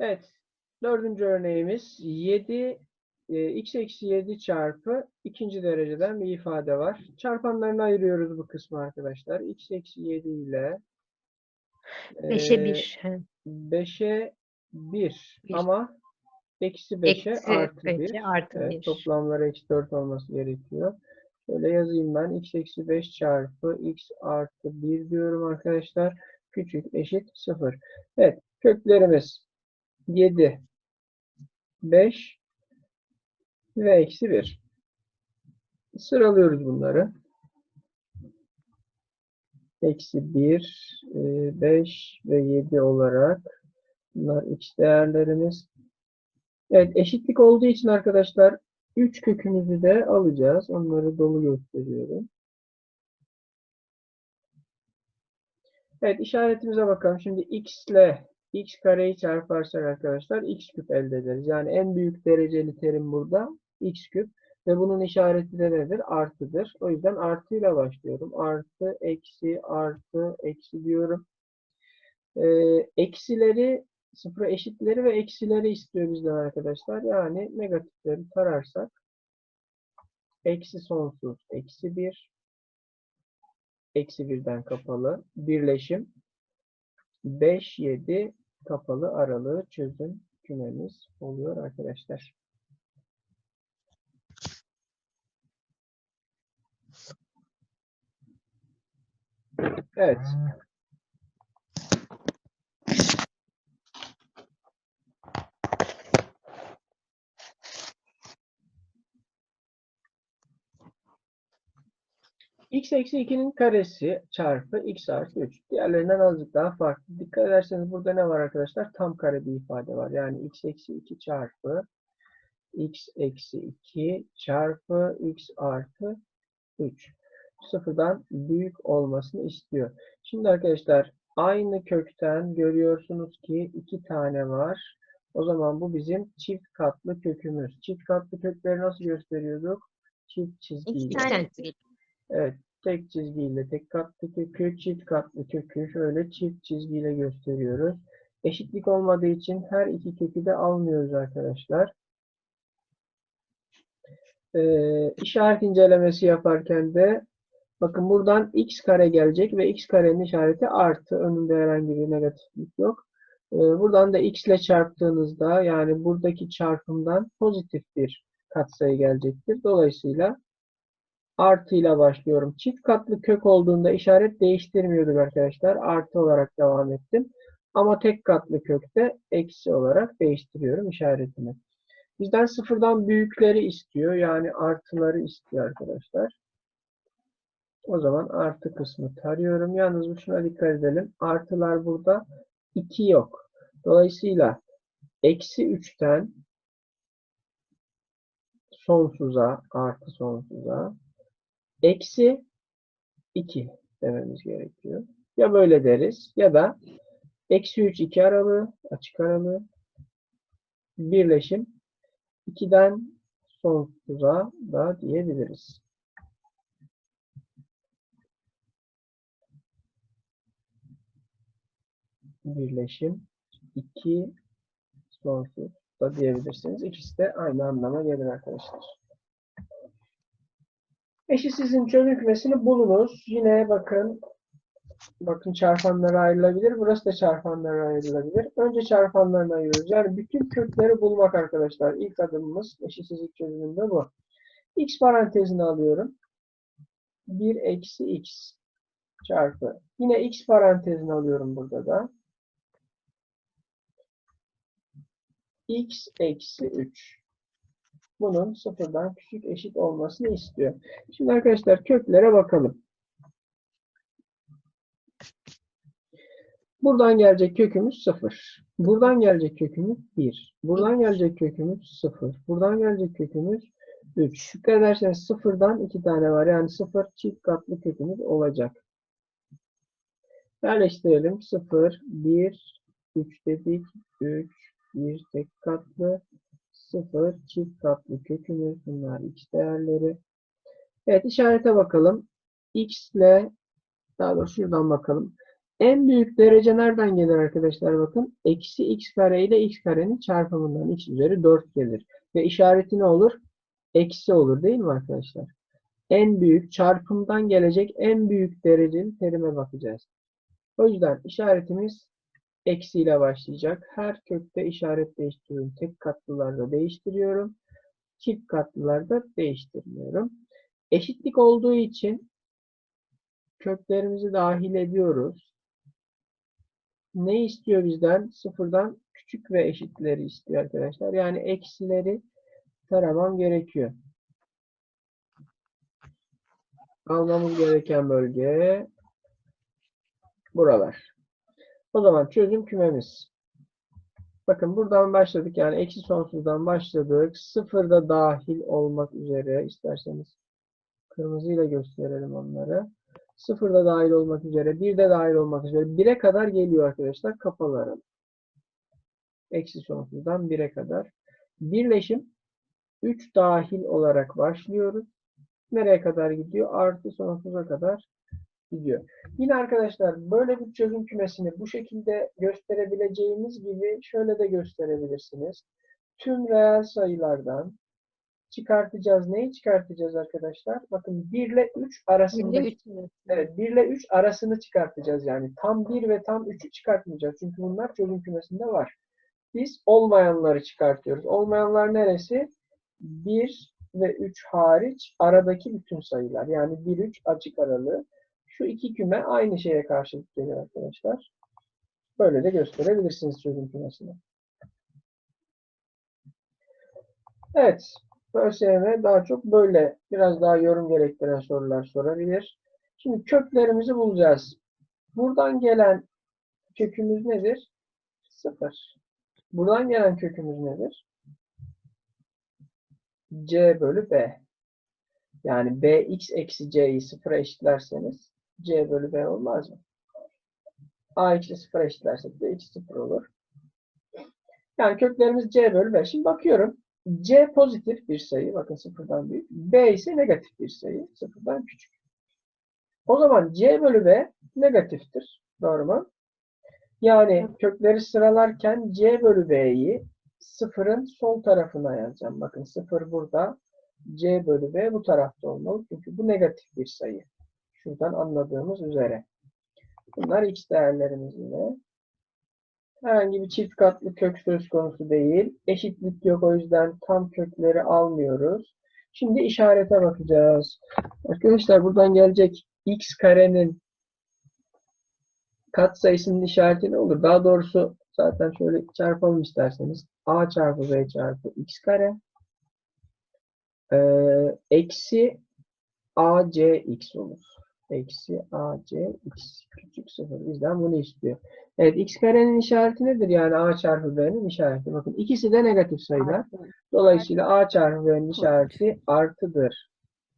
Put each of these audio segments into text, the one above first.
Evet. Dördüncü örneğimiz 7 e, x eksi 7 çarpı ikinci dereceden bir ifade var. Çarpanlarını ayırıyoruz bu kısmı arkadaşlar. x eksi 7 ile 5'e e, 1. 5'e 1 Bir. ama eksi 5'e Eksi artı 1. 5'e artı Evet, 1. toplamları eksi 4 olması gerekiyor. Şöyle yazayım ben. x eksi 5 çarpı x artı 1 diyorum arkadaşlar. Küçük eşit 0. Evet. Köklerimiz 7, 5 ve eksi 1. Sıralıyoruz bunları. Eksi 1, 5 ve 7 olarak bunlar x değerlerimiz. Evet eşitlik olduğu için arkadaşlar 3 kökümüzü de alacağız. Onları dolu gösteriyorum. Evet işaretimize bakalım. Şimdi x ile x kareyi çarparsak arkadaşlar x küp elde ederiz. Yani en büyük dereceli terim burada x küp. Ve bunun işareti de nedir? Artıdır. O yüzden artıyla başlıyorum. Artı, eksi, artı, eksi diyorum. Ee, eksileri, sıfıra eşitleri ve eksileri istiyor bizden arkadaşlar. Yani negatifleri tararsak eksi sonsuz, eksi 1, eksi 1'den kapalı birleşim 5, 7 kapalı aralığı çözüm kümemiz oluyor arkadaşlar. Evet. X eksi 2'nin karesi çarpı x artı 3. Diğerlerinden azıcık daha farklı. Dikkat ederseniz burada ne var arkadaşlar? Tam kare bir ifade var. Yani x eksi 2 çarpı x eksi 2 çarpı x artı 3. Sıfırdan büyük olmasını istiyor. Şimdi arkadaşlar aynı kökten görüyorsunuz ki iki tane var. O zaman bu bizim çift katlı kökümüz. Çift katlı kökleri nasıl gösteriyorduk? Çift İki çizgiyle. tane çizgi. Evet, tek çizgiyle tek katlı kökü, çift katlı kökü şöyle çift çizgiyle gösteriyoruz. Eşitlik olmadığı için her iki kökü de almıyoruz arkadaşlar. Ee, işaret incelemesi yaparken de bakın buradan x kare gelecek ve x karenin işareti artı. Önünde herhangi bir negatiflik yok. Ee, buradan da x ile çarptığınızda yani buradaki çarpımdan pozitif bir katsayı gelecektir. Dolayısıyla artıyla başlıyorum. Çift katlı kök olduğunda işaret değiştirmiyorduk arkadaşlar. Artı olarak devam ettim. Ama tek katlı kökte eksi olarak değiştiriyorum işaretimi. Bizden sıfırdan büyükleri istiyor. Yani artıları istiyor arkadaşlar. O zaman artı kısmı tarıyorum. Yalnız şuna dikkat edelim. Artılar burada 2 yok. Dolayısıyla eksi 3'ten sonsuza artı sonsuza eksi 2 dememiz gerekiyor. Ya böyle deriz ya da eksi 3 2 aralığı açık aralığı birleşim 2'den sonsuza da diyebiliriz. Birleşim 2 sonsuz da diyebilirsiniz. İkisi de aynı anlama gelir arkadaşlar. Eşitsizliğin çözüm kümesini bulunuz. Yine bakın bakın çarpanlara ayrılabilir. Burası da çarpanlara ayrılabilir. Önce çarpanlarını ayırıyoruz. Yani bütün kökleri bulmak arkadaşlar. İlk adımımız eşitsizlik çözümünde bu. X parantezini alıyorum. 1 eksi x çarpı. Yine x parantezini alıyorum burada da. x eksi 3 bunun sıfırdan küçük eşit olmasını istiyor. Şimdi arkadaşlar köklere bakalım. Buradan gelecek kökümüz 0. Buradan gelecek kökümüz 1. Buradan gelecek kökümüz 0. Buradan gelecek kökümüz 3. Dikkat ederseniz sıfırdan 2 tane var. Yani 0 çift katlı kökümüz olacak. Yerleştirelim. 0, 1, 3 dedik. 3, 1 tek katlı. 0 çift katlı kökümüz. Bunlar x değerleri. Evet işarete bakalım. x ile daha doğrusu şuradan bakalım. En büyük derece nereden gelir arkadaşlar bakın. Eksi x kare ile x karenin çarpımından x üzeri 4 gelir. Ve işareti ne olur? Eksi olur değil mi arkadaşlar? En büyük çarpımdan gelecek en büyük dereceli terime bakacağız. O yüzden işaretimiz eksiyle başlayacak. Her kökte işaret değiştiriyorum. Tek katlılarda değiştiriyorum. Çift katlılarda değiştirmiyorum. Eşitlik olduğu için köklerimizi dahil ediyoruz. Ne istiyor bizden? Sıfırdan küçük ve eşitleri istiyor arkadaşlar. Yani eksileri taramam gerekiyor. Almamız gereken bölge buralar. O zaman çözüm kümemiz. Bakın buradan başladık. Yani eksi sonsuzdan başladık. Sıfırda dahil olmak üzere isterseniz kırmızıyla gösterelim onları. Sıfırda dahil olmak üzere, birde dahil olmak üzere bire kadar geliyor arkadaşlar kapalı aralık. Eksi sonsuzdan bire kadar. Birleşim 3 dahil olarak başlıyoruz. Nereye kadar gidiyor? Artı sonsuza kadar gidiyor. Yine arkadaşlar böyle bir çözüm kümesini bu şekilde gösterebileceğimiz gibi şöyle de gösterebilirsiniz. Tüm reel sayılardan çıkartacağız. Neyi çıkartacağız arkadaşlar? Bakın 1 ile 3 arasında? Evet 1 ile 3 arasını çıkartacağız yani. Tam 1 ve tam 3'ü çıkartmayacağız. Çünkü bunlar çözüm kümesinde var. Biz olmayanları çıkartıyoruz. Olmayanlar neresi? 1 ve 3 hariç aradaki bütün sayılar. Yani 1-3 açık aralığı. Şu iki küme aynı şeye karşılık geliyor arkadaşlar. Böyle de gösterebilirsiniz çözüm kümesini. Evet. ÖSYM daha çok böyle biraz daha yorum gerektiren sorular sorabilir. Şimdi köklerimizi bulacağız. Buradan gelen kökümüz nedir? 0. Buradan gelen kökümüz nedir? C bölü B. Yani bx eksi c'yi sıfıra eşitlerseniz c bölü b olmaz mı? ax'i sıfıra eşitlersek de x sıfır olur. Yani köklerimiz c bölü b. Şimdi bakıyorum. c pozitif bir sayı. Bakın sıfırdan büyük. b ise negatif bir sayı. Sıfırdan küçük. O zaman c bölü b negatiftir. Doğru mu? Yani kökleri sıralarken c bölü b'yi sıfırın sol tarafına yazacağım. Bakın sıfır burada. C bölü B bu tarafta olmalı. Çünkü bu negatif bir sayı. Şuradan anladığımız üzere. Bunlar x değerlerimiz yine. Herhangi bir çift katlı kök söz konusu değil. Eşitlik yok o yüzden tam kökleri almıyoruz. Şimdi işarete bakacağız. Arkadaşlar buradan gelecek x karenin kat sayısının işareti ne olur? Daha doğrusu zaten şöyle çarpalım isterseniz. a çarpı b çarpı x kare ee, eksi acx olur. Eksi acx küçük sıfır. Bizden bunu istiyor. Evet x karenin işareti nedir? Yani a çarpı b'nin işareti. Bakın ikisi de negatif sayılar. Dolayısıyla a çarpı b'nin işareti artıdır.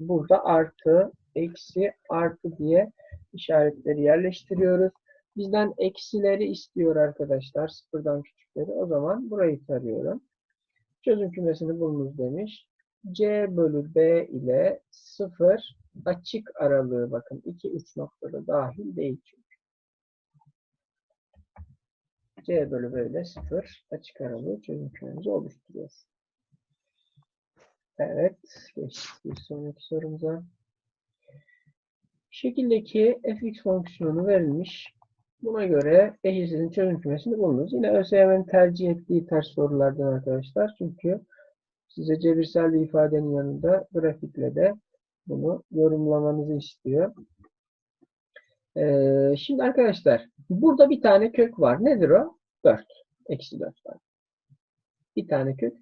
Burada artı, eksi, artı diye işaretleri yerleştiriyoruz. Bizden eksileri istiyor arkadaşlar. Sıfırdan küçükleri. O zaman burayı tarıyorum. Çözüm kümesini bulunuz demiş. C bölü B ile 0 açık aralığı bakın 2-3 noktada dahil değil çünkü. C bölü B ile 0 açık aralığı çözüm kümemizi oluşturuyor. Evet. Geçtik bir sonraki sorumuza. Şekildeki fx fonksiyonu verilmiş. Buna göre eşitsizliğin çözüm kümesini bulunuz. Yine ÖSYM'nin tercih ettiği ters sorulardan arkadaşlar. Çünkü size cebirsel bir ifadenin yanında grafikle de bunu yorumlamanızı istiyor. Ee, şimdi arkadaşlar burada bir tane kök var. Nedir o? 4. Eksi 4 var. Bir tane kök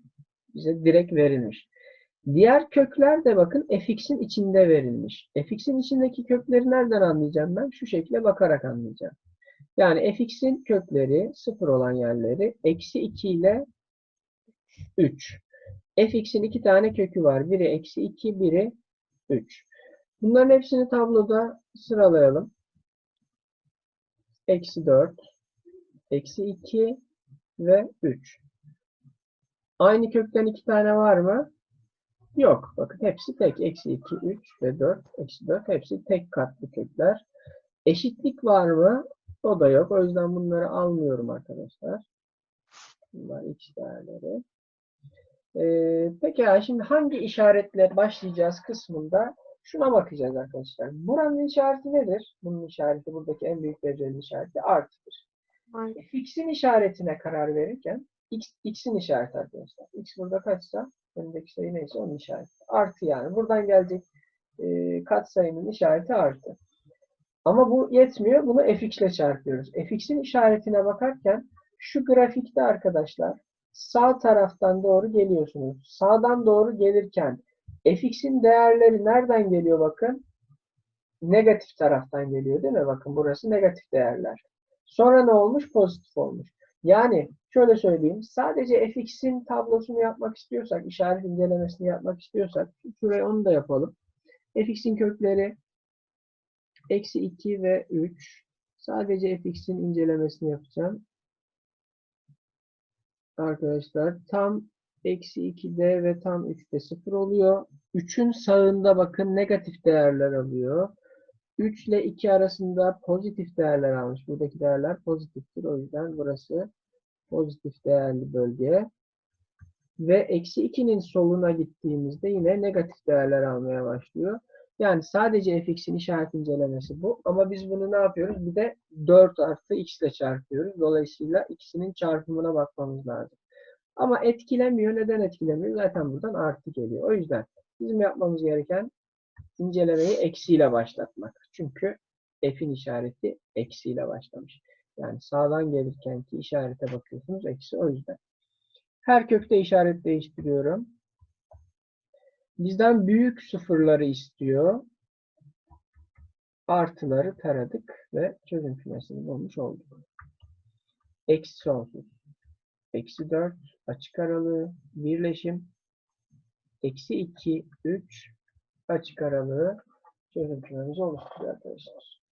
bize direkt verilmiş. Diğer kökler de bakın fx'in içinde verilmiş. fx'in içindeki kökleri nereden anlayacağım ben? Şu şekilde bakarak anlayacağım. Yani fx'in kökleri sıfır olan yerleri eksi 2 ile 3 fx'in iki tane kökü var. Biri eksi 2, biri 3. Bunların hepsini tabloda sıralayalım. Eksi 4, eksi 2 ve 3. Aynı kökten iki tane var mı? Yok. Bakın hepsi tek. Eksi 2, 3 ve 4. Eksi 4. Hepsi tek katlı kökler. Eşitlik var mı? O da yok. O yüzden bunları almıyorum arkadaşlar. Bunlar x değerleri. Ee, pekala şimdi hangi işaretle başlayacağız kısmında şuna bakacağız arkadaşlar. Buranın işareti nedir? Bunun işareti buradaki en büyük dereceli işareti artıdır. X'in işaretine karar verirken X, X'in işareti arkadaşlar. X burada kaçsa önündeki sayı neyse onun işareti. Artı yani. Buradan gelecek e, katsayının işareti artı. Ama bu yetmiyor. Bunu fx ile çarpıyoruz. fx'in işaretine bakarken şu grafikte arkadaşlar sağ taraftan doğru geliyorsunuz. Sağdan doğru gelirken fx'in değerleri nereden geliyor bakın? Negatif taraftan geliyor değil mi? Bakın burası negatif değerler. Sonra ne olmuş? Pozitif olmuş. Yani şöyle söyleyeyim. Sadece fx'in tablosunu yapmak istiyorsak, işaret incelemesini yapmak istiyorsak, şuraya onu da yapalım. fx'in kökleri eksi 2 ve 3. Sadece fx'in incelemesini yapacağım. Arkadaşlar tam eksi 2'de ve tam 3'te 0 oluyor. 3'ün sağında bakın negatif değerler alıyor. 3 ile 2 arasında pozitif değerler almış. Buradaki değerler pozitiftir. O yüzden burası pozitif değerli bölge. Ve eksi 2'nin soluna gittiğimizde yine negatif değerler almaya başlıyor. Yani sadece fx'in işaret incelemesi bu. Ama biz bunu ne yapıyoruz? Bir de 4 artı x ile çarpıyoruz. Dolayısıyla ikisinin çarpımına bakmamız lazım. Ama etkilemiyor. Neden etkilemiyor? Zaten buradan artı geliyor. O yüzden bizim yapmamız gereken incelemeyi eksiyle başlatmak. Çünkü f'in işareti eksiyle başlamış. Yani sağdan gelirken ki işarete bakıyorsunuz eksi o yüzden. Her kökte işaret değiştiriyorum. Bizden büyük sıfırları istiyor. Artıları taradık ve çözüm kümesini bulmuş olduk. Eksi sonsuz. Eksi 4 açık aralığı birleşim. Eksi 2, 3 açık aralığı çözüm kümemizi oluşturuyor arkadaşlar.